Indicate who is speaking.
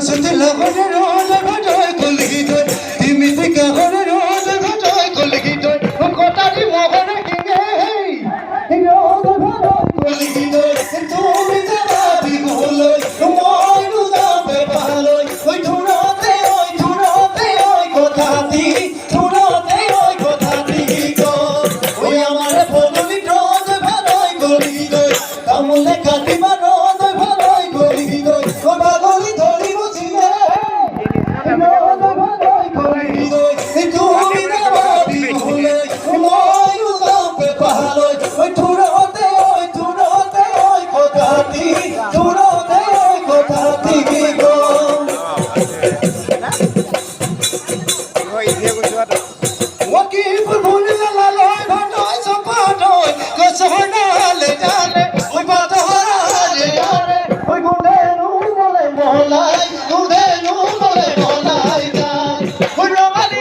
Speaker 1: সুতি লগনে রোজ ঘটায় কলগি তয় তিমিতি কাহনে রোজ ঘটায় কলগি তয় কটারি মহনে হেই। রোজ ঘটায় কলগি তয় তুমি তারা বিগুলয় মই রুজাতে ভালয় ওই ধুরাতে ওই ধুরাতে, ওই কথাতি ধুরাতে, ওই কথাতি গো। ওই আমার বদলি কোথাতি দূরো দেয় কোথাতি কি গো